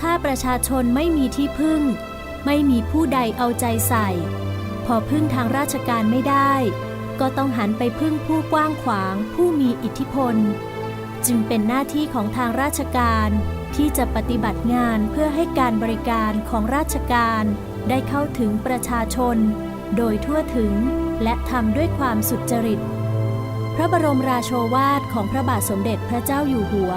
ถ้าประชาชนไม่มีที่พึ่ง ไม่มีผู้ใดเอาใจใส่ พอพึ่งทางราชการไม่ได้ ก็ต้องหันไปพึ่งผู้กว้างขวางผู้มีอิทธิพล จึงเป็นหน้าที่ของทางราชการที่จะปฏิบัติงานเพื่อให้การบริการของราชการได้เข้าถึงประชาชน โดยทั่วถึงและทำด้วยความสุจริต พระบรมราโชวาทของพระบาทสมเด็จพระเจ้าอยู่หัว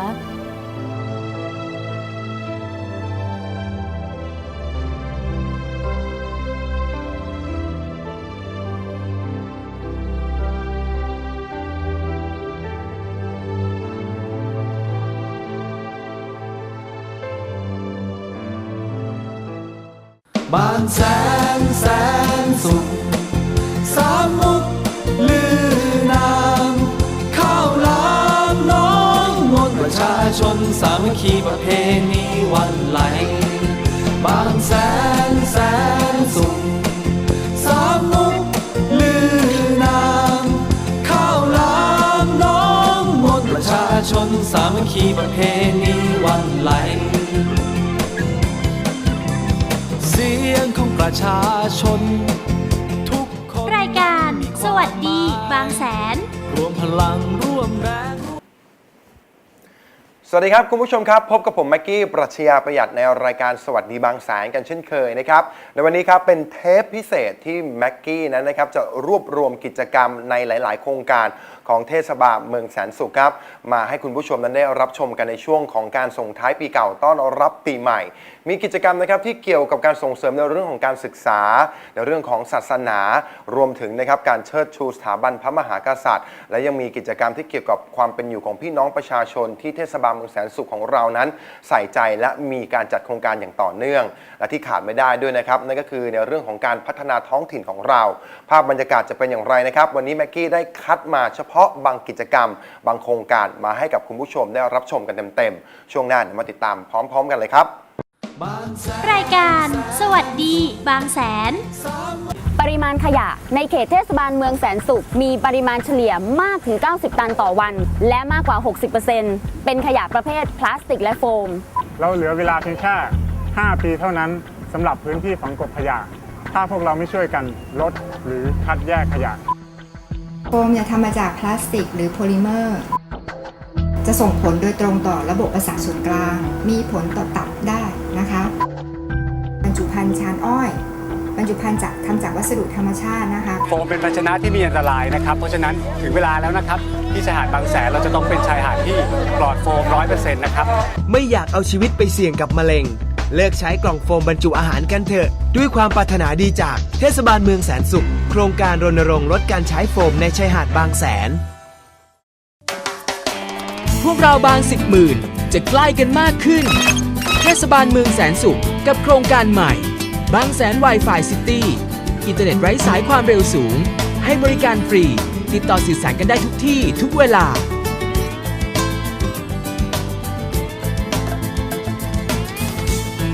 สามัคคีประเพณีวันไหล บางแสนแสนสุขสามมุกลือนามข้าวหลามน้องมนต์ประชาชนสามัคคีประเพณีวันไหล เสียงของประชาชน ทุกคนรายการสวัสดีบางแสน รวมพลังร่วมแรง สวัสดีครับ คุณผู้ชมครับ พบกับผมแม็กกี้ ปรัชญาประหยัดในรายการสวัสดีบางแสนกันเช่นเคยนะครับในวันนี้ครับเป็นเทปพิเศษที่แม็กกี้นั้นนะครับจะรวบรวมกิจกรรมในหลาย ๆ โครงการ ของเทศบาลเมืองแสนสุขครับ มาให้คุณผู้ชมนั้นได้รับชมกันในช่วงของการส่งท้ายปีเก่าต้อนรับปีใหม่ มีกิจกรรมนะครับที่เกี่ยวกับการส่งเสริมในเรื่องของการศึกษา ในเรื่องของศาสนา รวมถึงนะครับการเชิดชูสถาบันพระมหากษัตริย์ และยังมีกิจกรรมที่เกี่ยวกับความเป็นอยู่ของพี่น้องประชาชน ที่เทศบาลเมืองแสนสุขของเรานั้น ใส่ใจและมีการจัดโครงการอย่างต่อเนื่อง และที่ขาดไม่ได้ด้วยนะครับนั่นก็คือในเรื่องของการพัฒนาท้องถิ่นของเรา ภาพบรรยากาศจะเป็นอย่างไรนะครับ วันนี้แม็กกี้ได้คัดมาเฉพาะบางกิจกรรม บางโครงการมาให้กับคุณผู้ชมได้รับชมกันเต็มๆ ช่วงหน้าเดี๋ยวมาติดตามพร้อม ๆ กันเลยครับ รายการสวัสดีบางแสน ปริมาณขยะในเขตเทศบาลเมืองแสนสุข มีปริมาณเฉลี่ยมากถึง 90 ตันต่อวัน และมากกว่า 60%เป็นขยะประเภทพลาสติกและโฟม เราเหลือเวลาเพียงแค่ 5 ปีเท่านั้นสำหรับพื้นที่ฝังกลบขยะ ถ้าพวกเราไม่ช่วยกันลดหรือคัดแยกขยะ โฟมเนี่ยทำมาจากพลาสติก หรือโพลิเมอร์ จะส่งผลโดยตรงต่อระบบประสาทส่วนกลาง มีผลต่อตับได้นะคะบรรจุภัณฑ์ชานอ้อยบรรจุภัณฑ์จากทำจากวัสดุธรรมชาตินะคะโฟมเป็นภาชนะที่มีอันตรายนะครับ เพราะฉะนั้นถึงเวลาแล้วนะครับ ที่ชายหาดบางแสนเราจะต้องเป็นชายหาดที่ปลอดโฟม100%นะครับ ไม่อยากเอาชีวิตไปเสี่ยงกับมะเร็ง เลิกใช้กล่องโฟมบรรจุอาหารกันเถอะ ด้วยความปรารถนาดีจากเทศบาลเมืองแสนสุข โครงการรณรงค์ลดการใช้โฟมในชายหาดบางแสน พวกเราบางสิบหมื่นจะใกล้กันมากขึ้น เทศบาลเมืองแสนสุข กับโครงการใหม่ บางแสน Wi-Fi City อินเทอร์เน็ตไร้สายความเร็วสูง ให้บริการฟรี ติดต่อสื่อสารกันได้ทุกที่ทุกเวลา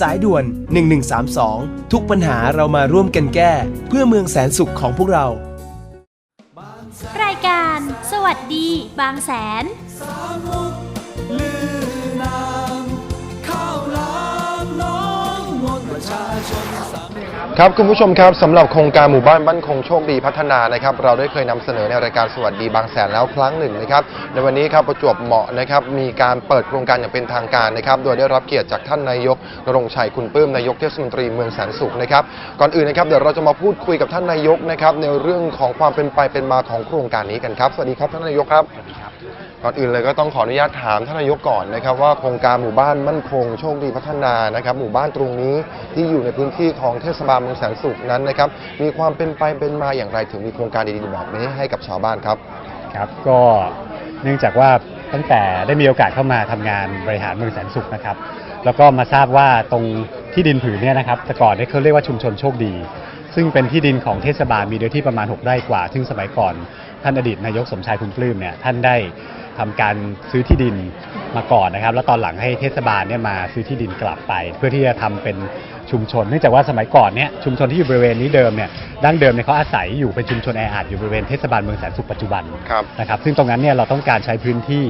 สายด่วน 1132 ทุกปัญหาเรามาร่วมกันแก้ เพื่อเมืองแสนสุขของพวกเรา รายการ สวัสดี บางแสน คคีครับคุณผู้ชมครับสำหรับโครงการหมู่บ้านบ้านคงโชคดีพัฒนานะครับเราได้เคยนำเสนอในรายการสวัสดีบางแสนแล้วครั้งหนึ่งนะครับในวันนี้ครับประจวบเหมาะนะครับมีการเปิดโครงการอย่างเป็นทางการนะครับโดยได้รับเกียรติจากท่านนายกนรงค์ชัยคุณปลื้มนายกเทศมนตรีเมืองแสนสุขนะครับก่อนอื่นนะครับเดี๋ยวเราจะมาพูดคุยกับท่านนายกนะครับในเรื่องของความเป็นไปเป็นมาของโครงการนี้กันครับสวัสดีครับท่านนายกครับก่อนอื่นเลยก็ต้องขออนุญาตถามท่านนายกก่อนนะครับว่าโครงการหมู่บ้านมั่นคงโชคดีพัฒนานะครับหมู่บ้านตรงนี้ที่อยู่ในพื้นที่ของเทศบาลเมืองแสนสุขนั้นนะครับมีความเป็นไปเป็นมาอย่างไรถึงมีโครงการดีๆแบบนี้ให้กับชาวบ้านครับ ครับก็เนื่องจากว่าตั้งแต่ได้มีโอกาสเข้ามาทำงานบริหารเมืองแสนสุขนะครับ แล้วก็มาทราบว่าตรงที่ดินผืนนี่ยนะครับแต่ก่อนเนี่ยเขาเรียกว่าชุมชนโชคดี ซึ่งเป็นที่ดินของเทศบาลมีเนื้อที่ประมาณ 6 ไร่กว่า ซึ่งสมัยก่อนท่านอดีตนายกสมชายคุณปลื้มเนี่ยท่านได้ทำการซื้อที่ดินมาก่อนนะครับ แล้วตอนหลังให้เทศบาลเนี่ยมาซื้อที่ดินกลับไป เพื่อที่จะทำเป็น ชุมชนเนื่องจากว่าสมัยก่อนเนี่ยชุมชนที่อยู่บริเวณนี้เดิมเนี่ยดั้งเดิมเนี่ยเขาอาศัยอยู่เป็นชุมชนแออัดอยู่บริเวณเทศบาลเมืองแสนสุขปัจจุบันครับนะครับซึ่งตรงนั้นเนี่ยเราต้องการใช้พื้นที่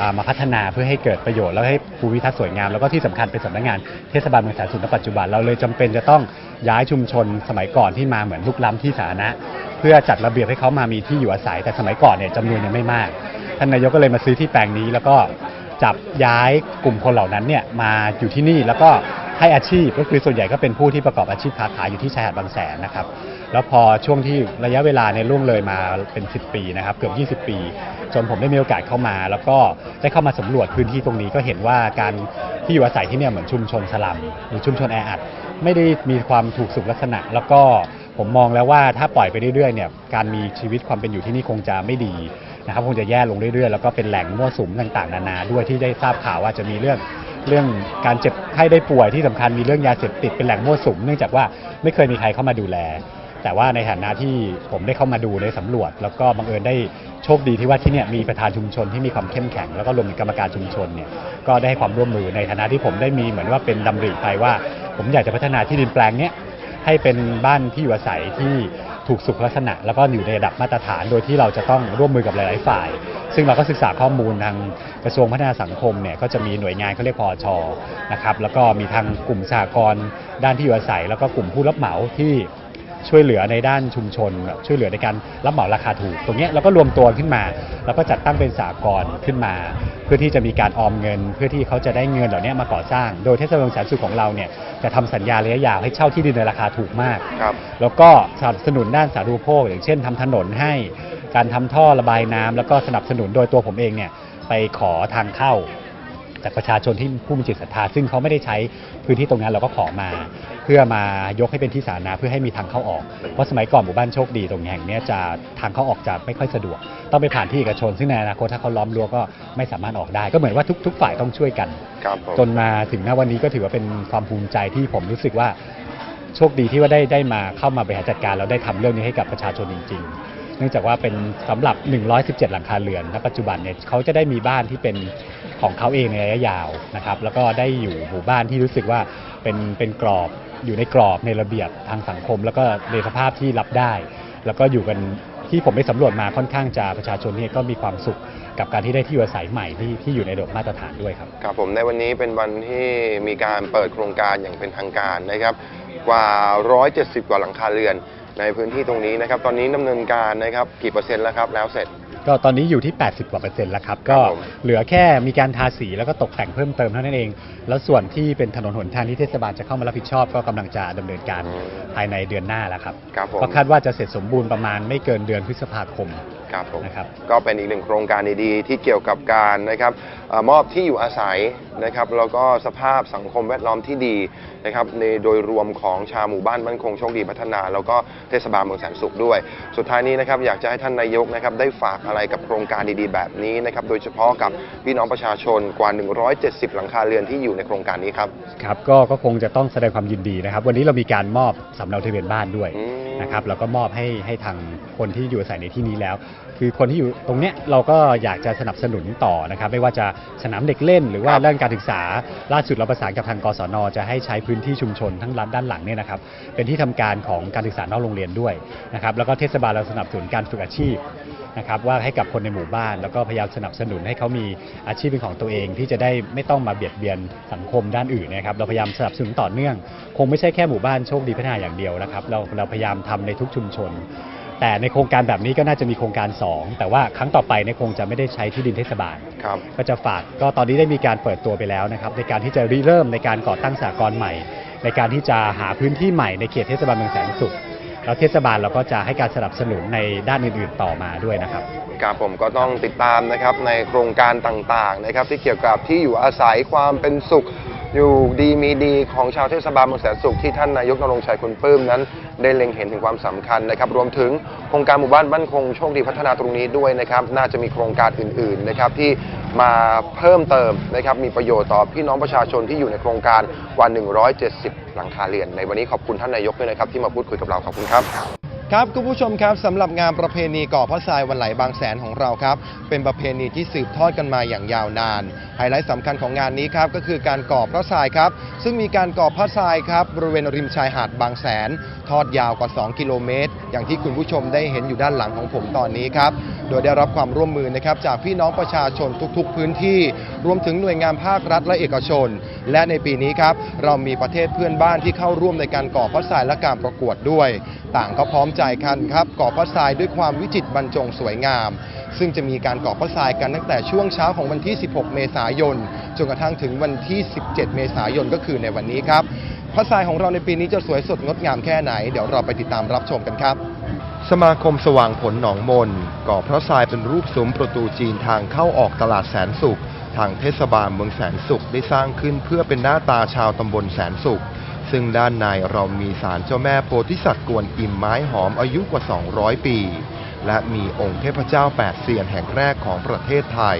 อ่ามาพัฒนาเพื่อให้เกิดประโยชน์แล้วให้ภูมิทัศน์สวยงาม แล้วก็ที่สำคัญเป็นสำนักงานเทศบาลเมืองแสนสุขณปัจจุบันเราเลยจำเป็นจะต้องย้ายชุมชนสมัยก่อนที่มาเหมือนลุกล้ำที่สาธารณะเพื่อจัดระเบียบให้เขามามีที่อยู่อาศัย แต่สมัยก่อนเนี่ยจำนวนยังไม่มากท่านนายกก็เลยมาซื้อที่แปลงนี้แล้วก็จับย้ายกลุ่มคนเหล่านั้นเนี่ยมาอยู่ที่นี่แล้วก็ ให้อาชีพก็คือส่วนใหญ่ก็เป็นผู้ที่ประกอบอาชีพค้าขายอยู่ที่ชายหาดบางแสนนะครับ แล้วพอช่วงที่ระยะเวลาเนี่ยล่วงเลยมาเป็น 10 ปีนะครับเกือบ 20 ปี จนผมได้มีโอกาสเข้ามา แล้วก็ได้เข้ามาสำรวจพื้นที่ตรงนี้ก็เห็นว่าการที่อยู่อาศัยที่เนี่ยเหมือนชุมชนสลัมหรือชุมชนแออัดไม่ได้มีความถูกสุขลักษณะ แล้วก็ผมมองแล้วว่าถ้าปล่อยไปเรื่อยๆเนี่ยการมีชีวิตความเป็นอยู่ที่นี่คงจะไม่ดีนะครับคงจะแย่ลงเรื่อยๆ แล้วก็เป็นแหล่งมั่วสุมต่างๆ นานาด้วยที่ได้ทราบข่าวว่าจะมีเรื่อง เรื่องการเจ็บไข้ได้ป่วยที่สำคัญมีเรื่องยาเสพติดเป็นแหล่งมั่วสุมเนื่องจากว่าไม่เคยมีใครเข้ามาดูแล แต่ว่าในฐานะที่ผมได้เข้ามาดูได้สำรวจ แล้วก็บังเอิญได้โชคดีที่ว่าที่เนี่ยมีประธานชุมชนที่มีความเข้มแข็ง แล้วก็รวมถึงกรรมการชุมชนเนี่ยก็ได้ให้ความร่วมมือในฐานะที่ผมได้มีเหมือนว่าเป็นดำริไปว่า ผมอยากจะพัฒนาที่ดินแปลงเนี้ยให้เป็นบ้านที่อยู่อาศัยที่ ถูกสุขลักษณะ แล้วก็อยู่ในระดับมาตรฐาน โดยที่เราจะต้องร่วมมือกับหลาย ๆ ฝ่าย ซึ่งเราก็ศึกษาข้อมูลทางกระทรวงพัฒนาสังคมเนี่ยก็จะมีหน่วยงานเขาเรียกพอชอนะครับแล้วก็มีทางกลุ่มสหกรณ์ด้านที่อยู่อาศัย แล้วก็กลุ่มผู้รับเหมาที่ ช่วยเหลือในด้านชุมชนแบบช่วยเหลือในการรับเหมาราคาถูก ตรงเนี้ยเราก็รวมตัวขึ้นมา แล้วก็จัดตั้งเป็นสากลขึ้นมา เพื่อที่จะมีการออมเงิน เพื่อที่เขาจะได้เงินเหล่านี้มาก่อสร้าง โดยเทศบาลเมืองแสนสุขของเราเนี่ยจะทำสัญญาระยะยาวให้เช่าที่ดินในราคาถูกมากครับแล้วก็สนับสนุนด้านสาธารณูปโภคอย่างเช่นทำถนนให้การทำท่อระบายน้ำแล้วก็สนับสนุนโดยตัวผมเองเนี่ยไปขอทางเข้าจากประชาชนที่ผู้มีจิตศรัทธา ซึ่งเขาไม่ได้ใช้พื้นที่ตรงนั้นเราก็ขอมาเพื่อมายกให้เป็นที่สาธารณะเพื่อให้มีทางเข้าออก เพราะสมัยก่อนหมู่บ้านโชคดีตรงแห่งเนี้ยจะทางเข้าออกจะไม่ค่อยสะดวก ต้องไปผ่านที่เอกชน ซึ่งในอนาคตถ้าเขาล้อมรั้วก็ไม่สามารถออกได้ ก็เหมือนว่าทุกทุกฝ่ายต้องช่วยกัน ครับผม จนมาถึงณวันนี้ก็ถือว่าเป็นความภูมิใจที่ผมรู้สึกว่าโชคดีที่ว่าได้ได้มาเข้ามาบริหารจัดการแล้วได้ทำเรื่องนี้ให้กับประชาชนจริง ๆ เนื่องจากว่าเป็นสำหรับ 117 หลังคาเรือนณปัจจุบันเนี่ยเขาจะได้มีบ้านที่เป็นของเขาเองในระยะยาวนะครับ แล้วก็ได้อยู่หมู่บ้านที่รู้สึกว่าเป็นเป็นกรอบ อยู่ในกรอบในระเบียบทางสังคม แล้วก็ในสภาพที่รับได้ แล้วก็อยู่กันที่ผมไปสำรวจมาค่อนข้างจะประชาชนเนี่ยก็มีความสุขกับการที่ได้ที่อยู่อาศัยใหม่ที่ที่อยู่ในระดับมาตรฐานด้วยครับ ครับผมในวันนี้เป็นวันที่มีการเปิดโครงการอย่างเป็นทางการนะครับ กว่า 170 กว่าหลังคาเรือน ในพื้นที่ตรงนี้นะครับ ตอนนี้ดำเนินการนะครับกี่เปอร์เซ็นต์แล้วครับแล้วเสร็จ ก็ตอนนี้อยู่ที่ 80กว่าเปอร์เซ็นต์แล้วครับ ก็ครับผมเหลือแค่มีการทาสีแล้วก็ตกแต่งเพิ่มเติมเท่านั้นเอง แล้วส่วนที่เป็นถนนหนทางที่เทศบาลจะเข้ามารับผิดชอบ ก็กำลังจะดำเนินการภายในเดือนหน้าแล้วครับ ครับผม ก็คาดว่าจะเสร็จสมบูรณ์ประมาณไม่เกินเดือนพฤษภาคม ครับผมนะครับ ก็เป็นอีกหนึ่งโครงการดีๆ ที่เกี่ยวกับการนะครับเออมอบที่อยู่อาศัยนะครับแล้วก็สภาพสังคมแวดล้อมที่ดีนะครับในโดยรวมของชาวหมู่บ้านมั่นคงโชคดีพัฒนา แล้วก็เทศบาลเมืองแสนสุขด้วย สุดท้ายนี้นะครับอยากจะให้ท่านนายกนะครับได้ฝากอะไรกับโครงการดีๆ แบบนี้นะครับโดยเฉพาะกับพี่น้องประชาชนกว่า 170 หลังคาเรือนที่อยู่ในโครงการนี้ครับ ครับก็ก็คงจะต้องแสดงความยินดีนะครับ วันนี้เรามีการมอบสำเนาทะเบียนบ้านด้วยอืมนะครับแล้วก็มอบให้ให้ทางคนที่อยู่อาศัยในที่นี้แล้ว คือคนที่อยู่ตรงเนี้ยเราก็อยากจะสนับสนุนต่อนะครับไม่ว่าจะสนามเด็กเล่น หรือว่าครับเรื่องการศึกษาล่าสุดเราประสานกับทางกศนจะให้ใช้พื้นที่ชุมชนทั้งร้านด้านหลังเนี่ยนะครับเป็นที่ทำการของการศึกษานอกโรงเรียนด้วยนะครับแล้วก็เทศบาลเราสนับสนุนการฝึกอาชีพนะครับว่าให้กับคนในหมู่บ้าน แล้วก็พยายามสนับสนุนให้เขามีอาชีพเป็นของตัวเอง ที่จะได้ไม่ต้องมาเบียดเบียนสังคมด้านอื่นนะครับเราพยายามสนับสนุนต่อเนื่อง คงไม่ใช่แค่หมู่บ้านโชคดีพัฒนาอย่างเดียวนะครับเราเราพยายามทำในทุกชุมชน แต่ในโครงการแบบนี้ก็น่าจะมีโครงการ 2 แต่ว่าครั้งต่อไปเนี่ยคงจะไม่ได้ใช้ที่ดินเทศบาล ครับ ก็จะฝากก็ตอนนี้ได้มีการเปิดตัวไปแล้วนะครับในการที่จะริเริ่มในการก่อตั้งสากลใหม่ ในการที่จะหาพื้นที่ใหม่ในเขตเทศบาลเมืองแสนสุขแล้วเทศบาลเราก็จะให้การสนับสนุนในด้านอื่นๆต่อมาด้วยนะครับ ครับผมก็ต้องติดตามนะครับในโครงการต่างๆนะครับที่เกี่ยวกับที่อยู่อาศัยความเป็นสุข อยู่ดีมีดีของชาวเทศบาลเมืองแสนสุขที่ท่านนายกนรงชัยคุณปลื้มนั้น ได้เล็งเห็นถึงความสำคัญนะครับ รวมถึงโครงการหมู่บ้านบ้านคงโชคดีพัฒนาตรงนี้ด้วยนะครับ น่าจะมีโครงการอื่นๆนะครับที่มาเพิ่มเติมนะครับ มีประโยชน์ต่อพี่น้องประชาชนที่อยู่ในโครงการกว่า 170 หลังคาเรือน ในวันนี้ขอบคุณท่านนายกด้วยนะครับที่มาพูดคุยกับเราขอบคุณครับ ครับคุณผู้ชมครับสำหรับงานประเพณีก่อพระทรายวันไหลบางแสนของเราครับ เป็นประเพณีที่สืบทอดกันมาอย่างยาวนาน ไฮไลท์สำคัญของงานนี้ครับก็คือการก่อพระทรายครับ ซึ่งมีการก่อพระทรายครับบริเวณริมชายหาดบางแสน ทอดยาวกว่า 2 กิโลเมตร อย่างที่คุณผู้ชมได้เห็นอยู่ด้านหลังของผมตอนนี้ครับ โดยได้รับความร่วมมือนะครับจากพี่น้องประชาชนทุกๆ พื้นที่ รวมถึงหน่วยงานภาครัฐและเอกชน และในปีนี้ครับ เรามีประเทศเพื่อนบ้านที่เข้าร่วมในการก่อพระทรายและการประกวดด้วย ต่างก็พร้อมใจกันครับ ก่อพระทรายด้วยความวิจิตรบรรจงสวยงาม ซึ่งจะมีการก่อพระทรายกันตั้งแต่ช่วงเช้าของวันที่ 16 เมษายน จนกระทั่งถึงวันที่ 17 เมษายนก็คือในวันนี้ครับ พระทรายของเราในปีนี้จะสวยสดงดงามแค่ไหน เดี๋ยวเราไปติดตามรับชมกันครับ สมาคมสว่างผลหนองมนก่อพระทรายเป็นรูปซุ้มประตูจีนทางเข้าออกตลาดแสนสุข ทางเทศบาลเมืองแสนสุขได้สร้างขึ้นเพื่อเป็นหน้าตาชาวตำบลแสนสุขซึ่งด้านในเรามีศาลเจ้าแม่โพธิสัตว์กวนอิมไม้หอมอายุกว่า 200 ปี และมีองค์เทพเจ้าแปดเสียนแห่งแรกของประเทศไทย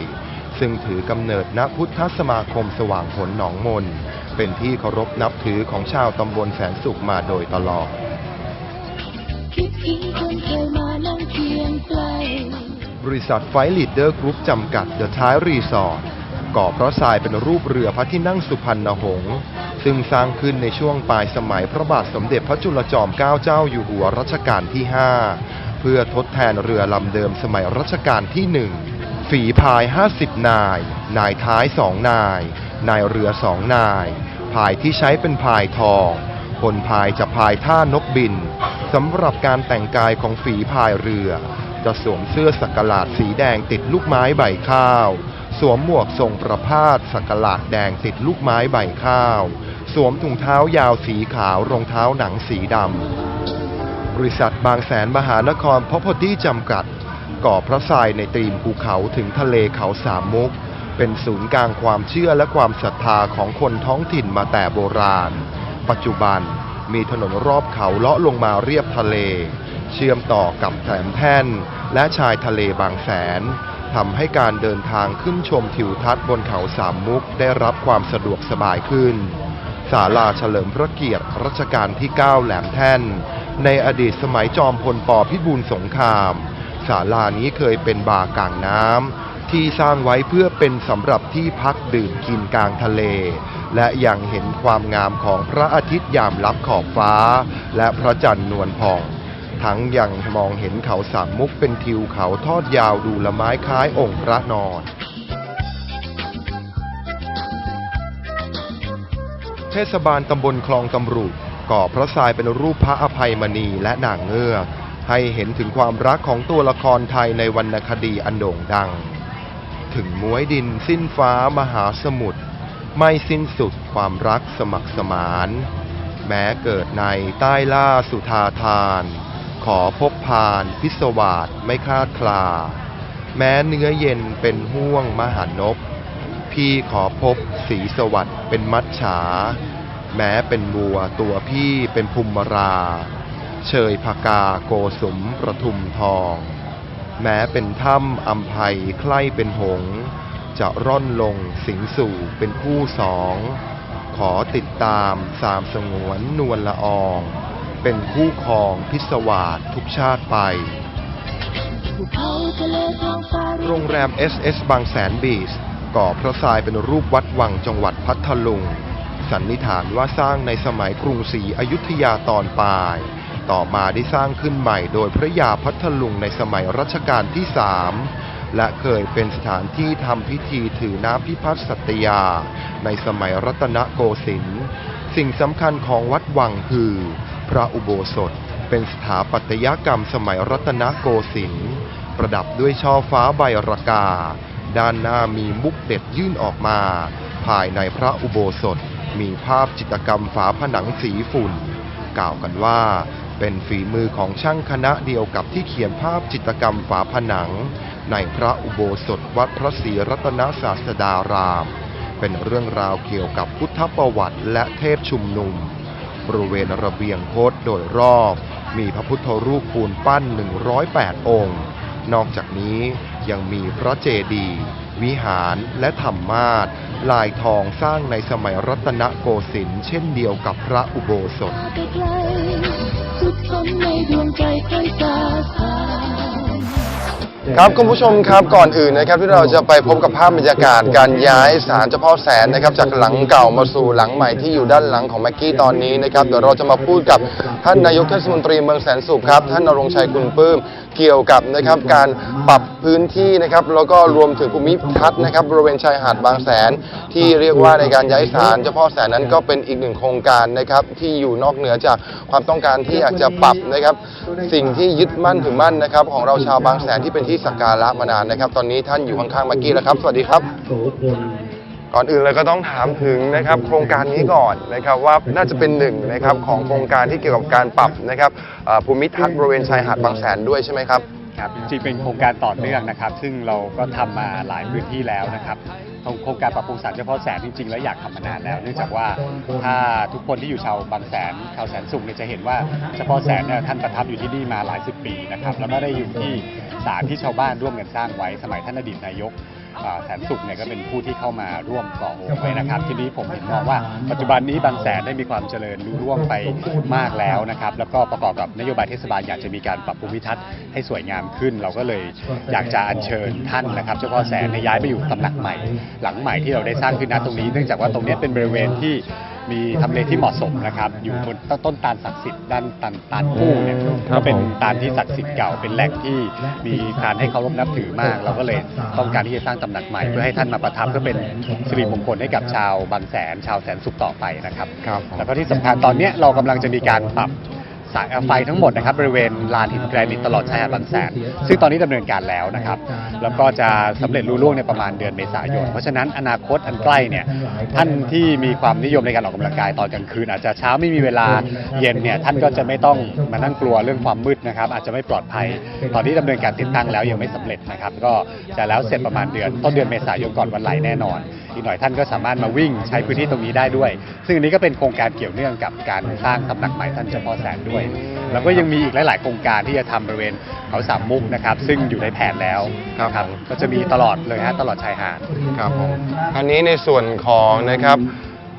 ซึ่งถือกำเนิดณพุทธสมาคมสว่างผลหนองมน เป็นที่เคารพนับถือของชาวตำบลแสนสุขมาโดยตลอดบริษัทไฟลีดเดอร์กรุ๊ปจำกัดเดอะท้ายรีสอร์ทก่อพระทรายเป็นรูปเรือพระที่นั่งสุพรรณหงษ์ซึ่งสร้างขึ้นในช่วงปลายสมัยพระบาทสมเด็จพระจุลจอมเกล้าเจ้าอยู่หัวรัชกาลที่ 5 เพื่อทดแทนเรือลำเดิมสมัยรัชกาลที่หนึ่ง ฝีพาย 50 นาย นายท้ายสองนาย นายเรือสองนาย พายที่ใช้เป็นพายทอง คนพายจะพายท่านกบินสำหรับการแต่งกายของฝีพายเรือ จะสวมเสื้อสักหลาดสีแดงติดลูกไม้ใบข้าว สวมหมวกทรงประพาสสักหลาดแดงติดลูกไม้ใบข้าว สวมถุงเท้ายาวสีขาวรองเท้าหนังสีดำบริษัทบางแสนมหานครพ o พ e r t y จำกัด ก่อพระทรายในตีมภูเขาถึงทะเลเขาสามมุก เป็นศูนย์กลางความเชื่อและความศรัทธาของคนท้องถิ่นมาแต่โบราณ ปัจจุบันมีถนนรอบเขาเลาะลงมาเรียบทะเล เชื่อมต่อกับแสมแท่น และชายทะเลบางแสนทำให้การเดินทางขึ้นชมทิวทัศน์บนเขาสามมุกได้รับความสะดวกสบายขึ้นศาลาเฉลิมพระเกียรติรัชกาลที่ 9 แหลมแท่น ในอดีตสมัยจอมพลปพิบูลสงคราม ศาลานี้เคยเป็นบาร์กลางน้ำที่สร้างไว้เพื่อเป็นสำหรับที่พักดื่มกินกลางทะเล และยังเห็นความงามของพระอาทิตย์ยามลับขอบฟ้า และพระจันทร์นวลผ่อง ทั้งยังมองเห็นเขาสามมุกเป็นทิวเขาทอดยาวดูละไม้คล้ายองค์พระนอนเทศบาลตำบลคลองตำรุก่อพระทรายเป็นรูปพระอภัยมณีและนางเงือก ให้เห็นถึงความรักของตัวละครไทยในวรรณคดีอันโด่งดัง ถึงมวยดินสิ้นฟ้ามหาสมุทรไม่สิ้นสุดความรักสมัครสมาน แม้เกิดในใต้ล่าสุธาทาน ขอพบพานพิศวาสไม่คาดคลา แม้เนื้อเย็นเป็นห่วงมหานพพี่ขอพบสีสวัสดิ์เป็นมัจฉา แม้เป็นบัวตัวพี่เป็นภูมิรา เชยพกาโกสุมประทุมทอง แม้เป็นถ้ำอัมภัยใคล้เป็นหง จะร่อนลงสิงสู่เป็นคู่สอง ขอติดตามสามสงวนนวลละออง เป็นคู่ครองพิศวาสทุกชาติไปภูเขาทะเลท้องฟ้าโรงแรม SS บางแสนบีชก่อพระทรายเป็นรูปวัดวังจังหวัดพัทลุง สันนิษฐานว่าสร้างในสมัยกรุงศรีอยุธยาตอนปลาย ต่อมาได้สร้างขึ้นใหม่โดยพระยาพัทลุงในสมัยรัชกาลที่สามและเคยเป็นสถานที่ทำพิธีถือน้ำพิพัฒน์สัตยา ในสมัยรัตนโกสินทร์สิ่งสำคัญของวัดวังคือ พระอุโบสถเป็นสถาปัตยกรรมสมัยรัตนโกสินทร์ประดับด้วยช่อฟ้าใบรากา ด้านหน้ามีมุกเด็ดยื่นออกมา ภายในพระอุโบสถมีภาพจิตรกรรมฝาผนังสีฝุ่น กล่าวกันว่า เป็นฝีมือของช่างคณะเดียวกับที่เขียนภาพจิตรกรรมฝาผนัง ในพระอุโบสถวัดพระศรีรัตนศาสดาราม เป็นเรื่องราวเกี่ยวกับพุทธประวัติและเทพชุมนุม บริเวณระเบียงโคตโดยรอบ มีพระพุทธรูปปูนปั้น 108 องค์ นอกจากนี้ยังมีพระเจดีย์วิหารและธรรมาสลายทองสร้างในสมัยรัตนโกสินทร์เช่นเดียวกับพระอุโบสถ สุดทนในดวงใจใครสาสา ครับคุณผู้ชมครับก่อนอื่นนะครับที่เราจะไปพบกับภาพบรรยากาศการย้ายศาลเจ้าพ่อแสนนะครับจากหลังเก่ามาสู่หลังใหม่ที่อยู่ด้านหลังของแม็กกี้ตอนนี้นะครับเดี๋ยวเราจะมาพูดกับท่านนายกเทศมนตรีเมืองแสนสุขครับท่านนรงชัยคุณปื้มเกี่ยวกับนะครับการปรับพื้นที่นะครับแล้วก็รวมถึงภูมิทัศน์นะครับบริเวณชายหาดบางแสน ที่เรียกว่าในการย้ายศาลเจ้าพ่อแสนนั้นก็เป็นอีกหนึ่งโครงการนะครับที่อยู่นอกเหนือจากความต้องการที่อยากจะปรับนะครับสิ่งที่ยึดมั่นถือมั่นนะครับของเราชาวบางแสนที่เป็นที่สักการะมานานนะครับ ตอนนี้ท่านอยู่ข้างๆเมื่อกี้แล้วครับ สวัสดีครับ ก่อนอื่นเลยก็ต้องถามถึงนะครับ โครงการนี้ก่อนนะครับว่าน่าจะเป็นหนึ่งนะครับของโครงการที่เกี่ยวกับการปรับนะครับเอ่อภูมิทัศน์บริเวณชายหาดบางแสนด้วยใช่ไหมครับ ครับจริงๆเป็นโครงการต่อเนื่องนะครับ ซึ่งเราก็ทำมาหลายพื้นที่แล้วนะครับ โครงการปรับปรุงสารเจ้าพ่อแสนจริงๆ แล้วอยากทำมานานแล้ว เนื่องจากว่าถ้าทุกคนที่อยู่ชาวบางแสนชาวแสนสุขเนี่ยจะเห็นว่าเจ้าพ่อแสนเนี่ยท่านประทับอยู่ที่นี่มาหลายสิบปีนะครับแล้วก็ได้อยู่ที่ศาลที่ชาวบ้านร่วมกันสร้างไว้สมัยท่านอดีตนายก แสนสุขเนี่ยก็เป็นผู้ที่เข้ามาร่วมก่อองค์ไว้นะครับ ทีนี้ผมเห็นมองว่าปัจจุบันนี้บางแสนได้มีความเจริญรุ่ร่วงไปมากแล้วนะครับ แล้วก็ประกอบกับนโยบายเทศบาลอยากจะมีการปรับภูมิทัศน์ให้สวยงามขึ้น เราก็เลยอยากจะอัญเชิญท่านนะครับ เจ้าพ่อแสนให้ย้ายไปอยู่ตำหนักใหม่ หลังใหม่ที่เราได้สร้างขึ้นณตรงนี้ เนื่องจากว่าตรงนี้เป็นบริเวณที่ มีทำเลที่เหมาะสมนะครับ อยู่บนต้นตาลศักดิ์สิทธิ์ด้านตันตาลคู่เนี่ยก็เป็นตาลที่ศักดิ์สิทธิ์เก่าเป็นแหล่งที่มีการให้เคารพนับถือมาก เราก็เลยต้องการที่จะสร้างตำหนักใหม่เพื่อให้ท่านมาประทับเพื่อเป็นสิริมงคลให้กับชาวบางแสน ชาวแสนสุขต่อไปนะครับ ครับแล้วก็ที่สำคัญตอนเนี้ยเรากำลังจะมีการปรับ สายไฟทั้งหมดนะครับบริเวณลานหินแกรนิตตลอดชายหาดบางแสน ซึ่งตอนนี้ดำเนินการแล้วนะครับ แล้วก็จะสำเร็จรุ่ล่วงในประมาณเดือนเมษายน เพราะฉะนั้นอนาคตอันใกล้เนี่ยท่านที่มีความนิยมในการออกกำลังกายตอนกลางคืน อาจจะเช้าไม่มีเวลาเย็นเนี่ยท่านก็จะไม่ต้องมานั่งกลัวเรื่องความมืดนะครับอาจจะไม่ปลอดภัย ตอนนี้ดำเนินการติดตั้งแล้วยังไม่สำเร็จนะครับ ก็จะแล้วเสร็จประมาณเดือนต้นเดือนเมษายนก่อนวันไหลแน่นอน อีกหน่อยท่านก็สามารถมาวิ่งใช้พื้นที่ตรงนี้ได้ด้วย ซึ่งอันนี้ก็เป็นโครงการเกี่ยวเนื่องกับการสร้างตำหนักใหม่ท่านเจ้าพ่อแสนด้วย แล้วก็ยังมีอีกหลาย ๆ โครงการที่จะทำบริเวณเขาสามมุกนะครับ ซึ่งอยู่ในแผนแล้วครับนะก็จะมีตลอดเลยฮะตลอดชายหาด ครับผมอันนี้ในส่วนของนะครับ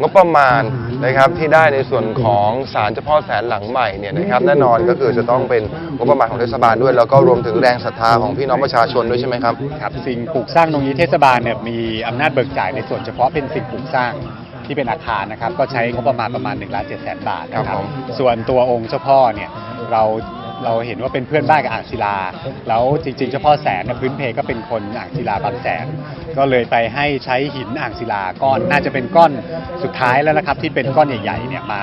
งบประมาณนะครับที่ได้ในส่วนของศาลเจ้าพ่อแสนหลังใหม่เนี่ยนะครับแน่นอนก็คือจะต้องเป็นงบประมาณของเทศบาลด้วย แล้วก็รวมถึงแรงศรัทธาของพี่น้องประชาชนด้วยใช่ไหมครับ ครับสิ่งปลูกสร้างตรงนี้เทศบาลเนี่ยมีอำนาจเบิกจ่ายในส่วนเฉพาะเป็นสิ่งปลูกสร้างที่เป็นอาคารนะครับก็ใช้งบประมาณประมาณ1ล้าน7แสนบาทนะคครัรับบผม ส่วนตัวองค์เจ้าพ่อเนี่ยเรา เราเห็นว่าเป็นเพื่อนบ้านกับอ่างศิลา แล้วจริงๆเจ้าพ่อแสนเนี่ยพื้นเพก็เป็นคนอ่างศิลาบางแสน ก็เลยไปให้ใช้หินอ่างศิลาก้อนน่าจะเป็นก้อนสุดท้ายแล้วนะครับ ที่เป็นก้อนใหญ่ๆเนี่ยมา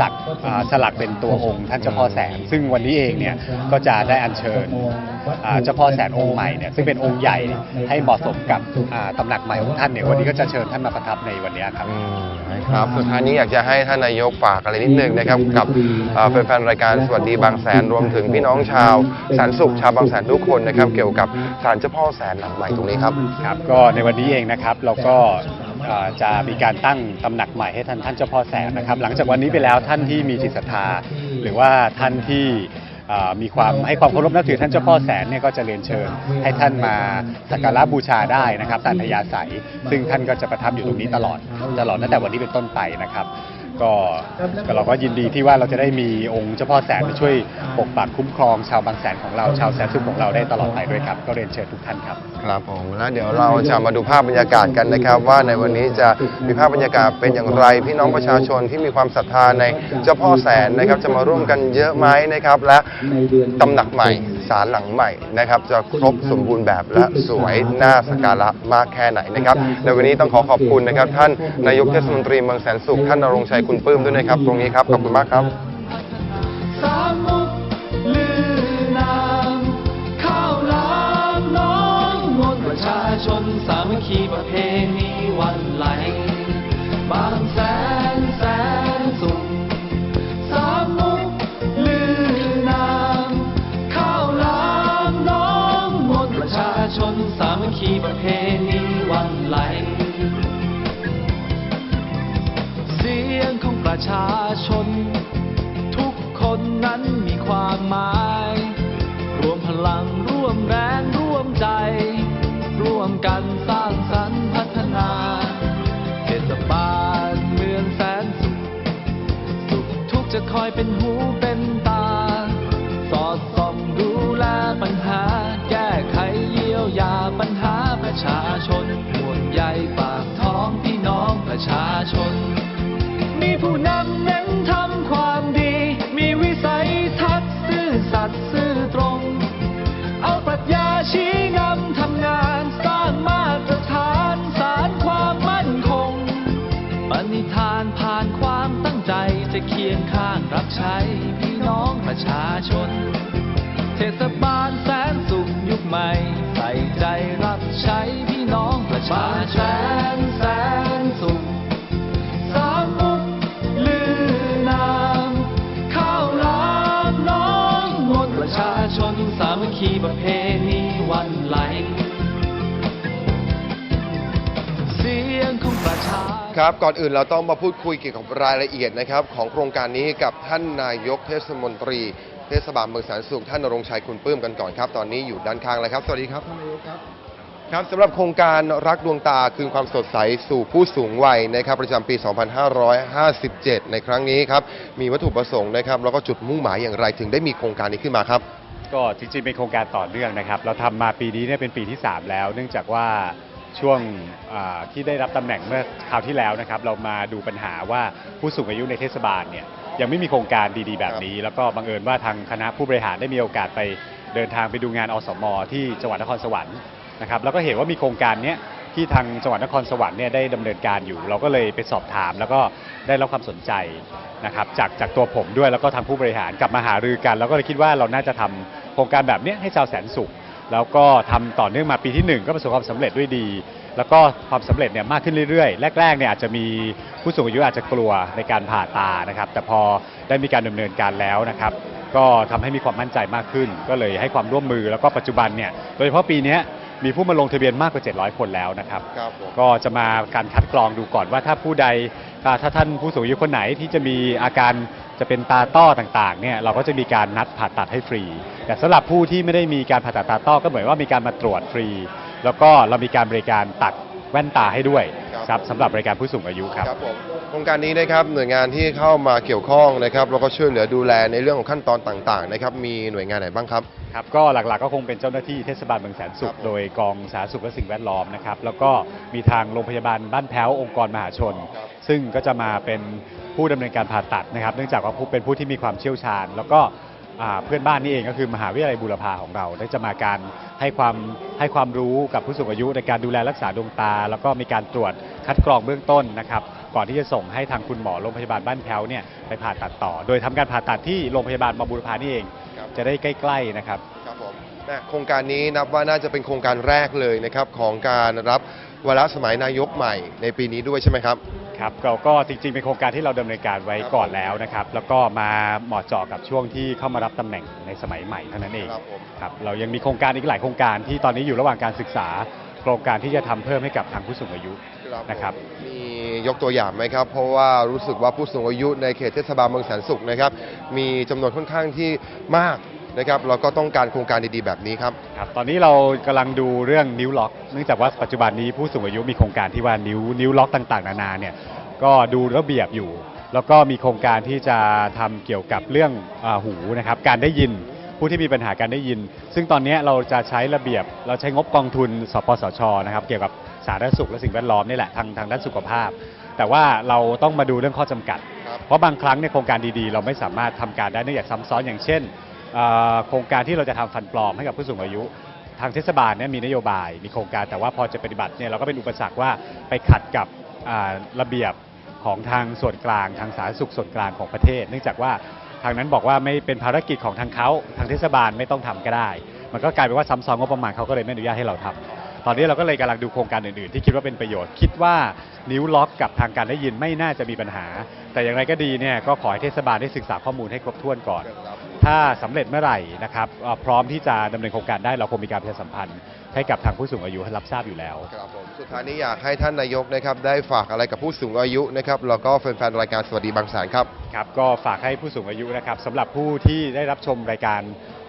สักสลักเป็นตัวองค์ท่านเจ้าพ่อแสน ซึ่งวันนี้เองเนี่ยก็จะได้อัญเชิญเจ้าพ่อแสนองค์ใหม่เนี่ยซึ่งเป็นองค์ใหญ่ให้เหมาะสมกับตำหนักใหม่ของท่านเนี่ยวันนี้ก็จะเชิญท่านมาประทับในวันนี้ครับนะครับสุดท้ายนี้อยากจะให้ท่านนายกฝากอะไรนิดนึงนะครับกับแฟนๆรายการสวัสดีบางแสนรวมถึงพี่น้องชาวแสนสุขชาวบางแสนทุกคนนะครับ เกี่ยวกับศาลเจ้าพ่อแสนหลังใหม่ตรงนี้ครับ ครับก็ในวันนี้เองนะครับเราก็จะมีการตั้งตำหนักใหม่ให้ท่านท่านเจ้าพ่อแสนนะครับ หลังจากวันนี้ไปแล้วท่านที่มีจิตศรัทธา หรือว่าท่านที่มีความให้ความเคารพนับถือท่านเจ้าพ่อแสนเนี่ยก็จะเรียนเชิญ ให้ท่านมาสักการะบูชาได้นะครับตามทยาศัยซึ่งท่านก็จะประทับอยู่ตรงนี้ตลอดตลอดตั้งแต่วันนี้เป็นต้นไปนะครับ ก็ก็เราก็ยินดีที่ว่าเราจะได้มีองค์เจ้าพ่อแสนมาช่วยปกปักคุ้มครองชาวบางแสนของเราชาวแสนสุขของเราได้ตลอดไปด้วยครับ ก็เรียนเชิญทุกท่านครับ ครับผมแล้วเดี๋ยวเราจะมาดูภาพบรรยากาศกันนะครับ ว่าในวันนี้จะมีภาพบรรยากาศเป็นอย่างไร พี่น้องประชาชนที่มีความศรัทธาในเจ้าพ่อแสนนะครับ จะมาร่วมกันเยอะไหมนะครับ และตำหนักใหม่ศาลหลังใหม่นะครับ จะครบสมบูรณ์แบบและสวยน่าสักการะมากแค่ไหนนะครับในวันนี้ต้องขอขอบคุณนะครับ ท่านนายกเทศมนตรีเมืองแสนสุขท่านนรงชัยคุณปลื้มด้วยนะครับ ตรงนี้ครับขอบคุณมากครับสามมุกลือนามข้าวหลามน้องมนต์ประชาชนสามัคคีประเพณีวันไหลบางแสน ชาชน ทุกคนนั้นมีความหมาย รวมพลังร่วมแรงร่วมใจ ร่วมกันสร้างสรรค์พัฒนาเทศบาลเมืองแสนสุข สุขทุกจะคอยเป็นหูเป็น สามัคคีประเพณีวันไหล เสียงของประชาครับ ก่อนอื่นเราต้องมาพูดคุยเกี่ยวกับรายละเอียดนะครับ ของโครงการนี้กับท่านนายกเทศมนตรี เทศบาลเมืองแสนสุขท่านนรงค์ชัยคุณปลื้มกันก่อนครับ ตอนนี้อยู่ด้านข้างแล้วครับ สวัสดีครับท่านนายกครับครับสำหรับโครงการรักดวงตาคืนความสดใสสู่ผู้สูงวัยนะครับประจำปี 2557 ในครั้งนี้ครับมีวัตถุประสงค์นะครับแล้วก็จุดมุ่งหมายอย่างไรถึงได้มีโครงการนี้ขึ้นมาครับ ก็จริงๆเป็นโครงการต่อเนื่องนะครับ เราทำมาปีนี้เนี่ยเป็นปีที่ 3 แล้ว เนื่องจากว่าช่วงอ่าที่ได้รับตำแหน่งเมื่อคราวที่แล้วนะครับ เรามาดูปัญหาว่าผู้สูงอายุในเทศบาลเนี่ยยังไม่มีโครงการดีๆ แบบนี้ แล้วก็บังเอิญว่าทางคณะผู้บริหารได้มีโอกาสไปเดินทางไปดูงานอสมที่จังหวัดนครสวรรค์นะครับแล้วก็เห็นว่ามีโครงการเนี้ย ที่ทางจังหวัดนครสวรรค์เนี่ยได้ดำเนินการอยู่ เราก็เลยไปสอบถามแล้วก็ได้รับความสนใจนะครับจากจากตัวผมด้วยแล้วก็ทางผู้บริหารกลับมาหารือกันแล้วก็เลยคิดว่าเราน่าจะทำโครงการแบบเนี้ยให้ชาวแสนสุข แล้วก็ทำต่อเนื่องมาปีที่1ก็ประสบความสำเร็จด้วยดี แล้วก็ความสำเร็จเนี่ยมากขึ้นเรื่อยๆ แรกๆเนี่ยอาจจะมีผู้สูงอายุอาจจะกลัวในการผ่าตานะครับ แต่พอได้มีการดำเนินการแล้วนะครับ ก็ทำให้มีความมั่นใจมากขึ้น ก็เลยให้ความร่วมมือแล้วก็ปัจจุบันเนี่ยโดยเฉพาะปีเนี้ย มีผู้มาลงทะเบียนมากกว่า 700 คนแล้วนะครับ ครับผม ก็จะมาการคัดกรองดูก่อนว่าถ้าผู้ใดอ่าถ้าท่านผู้สูงอายุคนไหนที่จะมีอาการจะเป็นตาต้อต่างๆเนี่ยเราก็จะมีการนัดผ่าตัดให้ฟรี แต่สำหรับผู้ที่ไม่ได้มีการผ่าตัดตาต้อก็เหมือนว่ามีการมาตรวจฟรี แล้วก็เรามีการบริการตัด แว่นตาให้ด้วยครับครับสำหรับบริการผู้สูงอายุครับ ครับผมโครงการนี้นะครับหน่วยงานที่เข้ามาเกี่ยวข้องนะครับแล้วก็ช่วยเหลือดูแลในเรื่องของขั้นตอนต่างๆนะครับมีหน่วยงานไหนบ้างครับ ครับก็หลักๆก็คงเป็นเจ้าหน้าที่เทศบาลเมืองแสนสุครัขบผมโดยกองสาธารณสุขและสิ่งแวดล้อมนะครับแล้วก็มีทางโรงพยาบาลบ้านแพ้วองค์กรมหาชนครับซึ่งก็จะมาเป็นผู้ดำเนินการผ่าตัดนะครับ เนื่องจากว่าผู้เป็นผู้ที่มีความเชี่ยวชาญ แล้วก็อ่า เพื่อนบ้านนี่เองก็คือมหาวิทยาลัยบูรพาของเรา ได้จะมาการให้ความให้ความรู้กับผู้สูงอายุในการดูแลรักษาดวงตา แล้วก็มีการตรวจคัดกรองเบื้องต้นนะครับก่อนที่จะส่งให้ทางคุณหมอโรงพยาบาลบ้านแพ้วเนี่ยไปผ่าตัดต่อ โดยทำการผ่าตัดที่โรงพยาบาลบางบูรพานี่เองครับจะได้ใกล้ๆนะครับครับผมแม่โครงการนี้นับว่าน่าจะเป็นโครงการแรกเลยนะครับของการรับวาระสมัยนายกใหม่ในปีนี้ด้วยใช่ไหมครับ ครับเราก็จริงๆเป็นโครงการที่เราดำเนินการไว้ครับก่อนแล้วนะครับ แล้วก็มาเหมาะเจาะกับช่วงที่เข้ามารับตำแหน่งในสมัยใหม่เท่านั้นเองครับผมครับเรายังมีโครงการอีกหลายโครงการที่ตอนนี้อยู่ระหว่างการศึกษา โครงการที่จะทำเพิ่มให้กับทางผู้สูงอายุนะครับ มียกตัวอย่างไหมครับ เพราะว่ารู้สึกว่าผู้สูงอายุในเขตเทศบาลเมืองแสนสุขนะครับ มีจำนวนค่อนข้างที่มาก นะครับเราก็ต้องการโครงการดีๆแบบนี้ครับ ครับ ตอนนี้เรากำลังดูเรื่องนิ้วล็อก เนื่องจากว่าปัจจุบันนี้ผู้สูงอายุมีโครงการที่ว่านิ้วนิ้วล็อกต่างๆ นานาเนี่ยก็ดูระเบียบอยู่ แล้วก็มีโครงการที่จะทำเกี่ยวกับเรื่องอาหูนะครับการได้ยินผู้ที่มีปัญหาการได้ยิน ซึ่งตอนนี้เราจะใช้ระเบียบ เราใช้งบกองทุนสปสชนะครับเกี่ยวกับสาธารณสุขและสิ่งแวดล้อมนี่แหละทางทางด้านสุขภาพ แต่ว่าเราต้องมาดูเรื่องข้อจำกัด ครับ เพราะบางครั้งเนี่ยโครงการดีๆ เราไม่สามารถทำการได้เนื่องจากซ้ำซ้อนอย่างเช่นเอ่อ โครงการที่เราจะทำฟันปลอมให้กับผู้สูงอายุ ทางเทศบาลเนี่ยมีนโยบายมีโครงการแต่ว่าพอจะปฏิบัติเนี่ยเราก็เป็นอุปสรรคว่าไปขัดกับระเบียบของทางส่วนกลางทางสาธารณสุขส่วนกลางของประเทศ เนื่องจากว่าทางนั้นบอกว่าไม่เป็นภารกิจของทางเขาทางเทศบาลไม่ต้องทำก็ได้ มันก็กลายเป็นว่าซ้ำซ้อนงบประมาณเขาก็เลยไม่อนุญาตให้เราทำตอนนี้เราก็เลยกำลังดูโครงการอื่นๆ ที่คิดว่าเป็นประโยชน์ คิดว่านิ้วล็อกกับทางการได้ยินไม่น่าจะมีปัญหา แต่อย่างไรก็ดีเนี่ยก็ขอให้เทศบาลได้ศึกษาข้อมูลให้ครบถ้วนก่อน ถ้าสำเร็จเมื่อไหร่นะครับเอ่อพร้อมที่จะดำเนินโครงการได้เราคงมีการประชาสัมพันธ์ให้กับทางผู้สูงอายุรับทราบอยู่แล้วครับผมสุดท้ายนี้อยากให้ท่านนายกนะครับได้ฝากอะไรกับผู้สูงอายุนะครับแล้วก็แฟนๆรายการสวัสดีบางแสนครับครับก็ฝากให้ผู้สูงอายุนะครับสำหรับผู้ที่ได้รับชมรายการ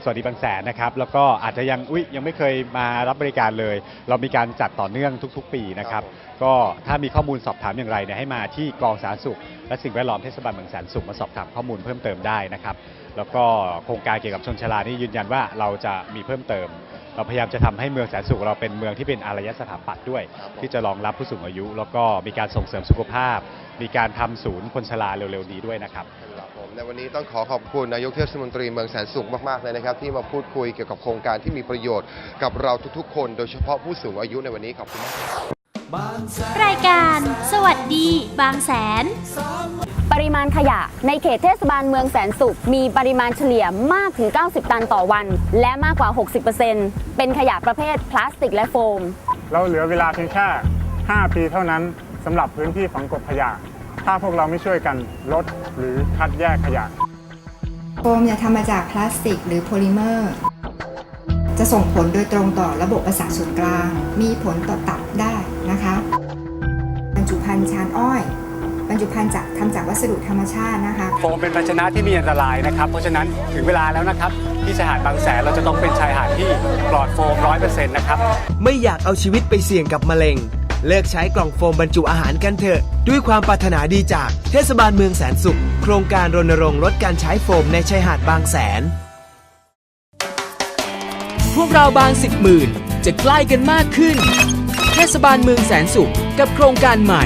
สวัสดีบางแสนนะครับแล้วก็อาจจะยังอุ้ยยังไม่เคยมารับบริการเลย เรามีการจัดต่อเนื่องทุก ๆ ปีนะครับครับผมก็ถ้ามีข้อมูลสอบถามอย่างไรเนี่ยให้มาที่กองสาธารณสุข และสิ่งแวดล้อมเทศบาลเมืองแสนสุขมาสอบถามข้อมูลเพิ่มเติมได้นะครับ แล้วก็โครงการเกี่ยวกับชนชรานี่ยืนยันว่าเราจะมีเพิ่มเติม เราพยายามจะทำให้เมืองแสนสุขเราเป็นเมืองที่เป็นอารยสถาปัตย์ด้วยครับผมที่จะรองรับผู้สูงอายุ แล้วก็มีการส่งเสริมสุขภาพ มีการทำศูนย์คนชราเร็วๆนี้ด้วยนะครับครับผมในวันนี้ต้องขอขอบคุณนายกเทศมนตรีเมืองแสนสุขมากๆเลยนะครับ ที่มาพูดคุยเกี่ยวกับโครงการที่มีประโยชน์กับเราทุกๆ คน โดยเฉพาะผู้สูงอายุในวันนี้ขอบคุณมากครับรายการ สวัสดี บางแสน ปริมาณขยะ ในเขตเทศบาลเมืองแสนสุข มีปริมาณเฉลี่ยมากถึง 90 ตันต่อวัน และมากกว่า 60%เป็นขยะประเภทพลาสติกและโฟม เราเหลือเวลาเพียงแค่ 5 ปีเท่านั้นสำหรับพื้นที่ฝังกลบขยะ ถ้าพวกเราไม่ช่วยกันลดหรือคัดแยกขยะ โฟมเนี่ยทำมาจากพลาสติกหรือโพลิเมอร์ จะส่งผลโดยตรงต่อระบบประสาทส่วนกลาง มีผลต่อตับได้นะคะบรรจุภัณฑ์ชานอ้อยบ รรจุภัณฑ์จากทำจากวัสดุธรรมชาตินะคะโฟมเป็นภาชนะที่มีอันตรายนะครับ เพราะฉะนั้นถึงเวลาแล้วนะครับ ที่ชายหาดบางแสนเราจะต้องเป็นชายหาดที่ปลอดโฟม100%นะครับ ไม่อยากเอาชีวิตไปเสี่ยงกับมะเร็ง เลิกใช้กล่องโฟมบรรจุอาหารกันเถอะ ด้วยความปรารถนาดีจากเทศบาลเมืองแสนสุข โครงการรณรงค์ลดการใช้โฟมในชายหาดบางแสน พวกเราบางสิบหมื่นจะใกล้กันมากขึ้น เทศบาลเมืองแสนสุขกับโครงการใหม่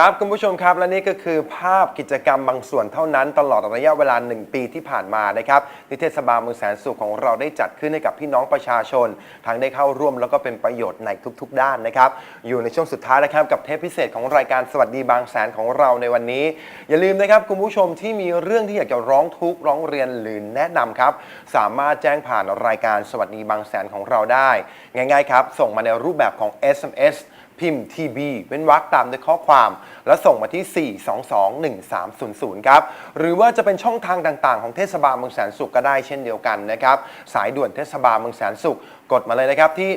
ครับคุณผู้ชมครับและนี่ก็คือภาพกิจกรรมบางส่วนเท่านั้นตลอดระยะเวลา 1 ปีที่ผ่านมานะครับที่เทศบาลเมืองแสนสุขของเราได้จัดขึ้นให้กับพี่น้องประชาชน ทั้งได้เข้าร่วมแล้วก็เป็นประโยชน์ในทุกๆ ด้านนะครับอยู่ในช่วงสุดท้ายนะครับกับเทปพิเศษของรายการสวัสดีบางแสนของเราในวันนี้ อย่าลืมนะครับคุณผู้ชมที่มีเรื่องที่อยากจะร้องทุกข์ร้องเรียนหรือแนะนำครับสามารถแจ้งผ่านรายการสวัสดีบางแสนของเราได้ ง่ายๆครับส่งมาในรูปแบบของ SMS พิมพ์ทีบีเว้นวรรคตามด้วยข้อความ แล้วส่งมาที่ 4221300 ครับ หรือว่าจะเป็นช่องทางต่างๆ ของเทศบาลเมืองแสนสุขก็ได้เช่นเดียวกันนะครับ สายด่วนเทศบาลเมืองแสนสุข กดมาเลยนะครับที่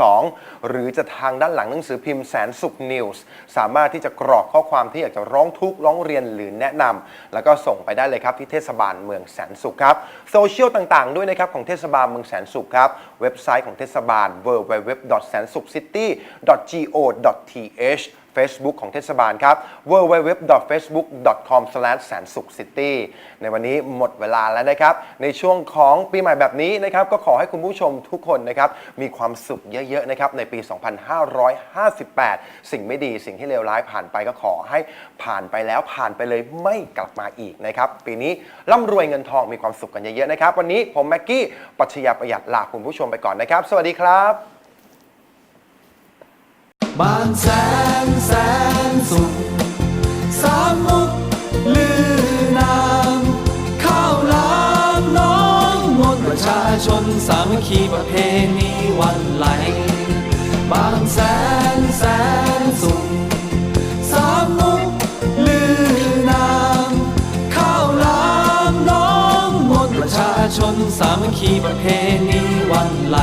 1132 หรือจะทางด้านหลังหนังสือพิมพ์แสนสุขนิวส์สามารถที่จะกรอกข้อความที่อยากจะร้องทุกข์ร้องเรียนหรือแนะนำแล้วก็ส่งไปได้เลยครับที่เทศบาลเมืองแสนสุขครับโซเชียลต่างๆ ด้วยนะครับของเทศบาลเมืองแสนสุขครับเว็บไซต์ของเทศบาล www. แสนสุข city go th Facebook ของเทศบาลครับ www.facebook.com แสนสุข city ในวันนี้หมดเวลาแล้วนะครับ ในช่วงของปีใหม่แบบนี้นะครับ ก็ขอให้คุณผู้ชมทุกคนนะครับ มีความสุขเยอะๆนะครับ ในปี 2558 สิ่งไม่ดีสิ่งที่เลวร้ายผ่านไปก็ขอให้ผ่านไปแล้วผ่านไปเลยไม่กลับมาอีกนะครับ ปีนี้ร่ำรวยเงินทองมีความสุขกันเยอะๆนะครับ วันนี้ผมแม็กกี้ปัชญาประหยัดลาคุณผู้ชมไปก่อนนะครับ สวัสดีครับ บางแสนแสนสุขสามมุกลือนามข้าวหลามน้องมนประชาชนสามัคคีประเพณีวันไหล บางแสนแสนสุขสามมุกลือนามข้าวหลามน้องมนประชาชนสามัคคีประเพณีวันไหล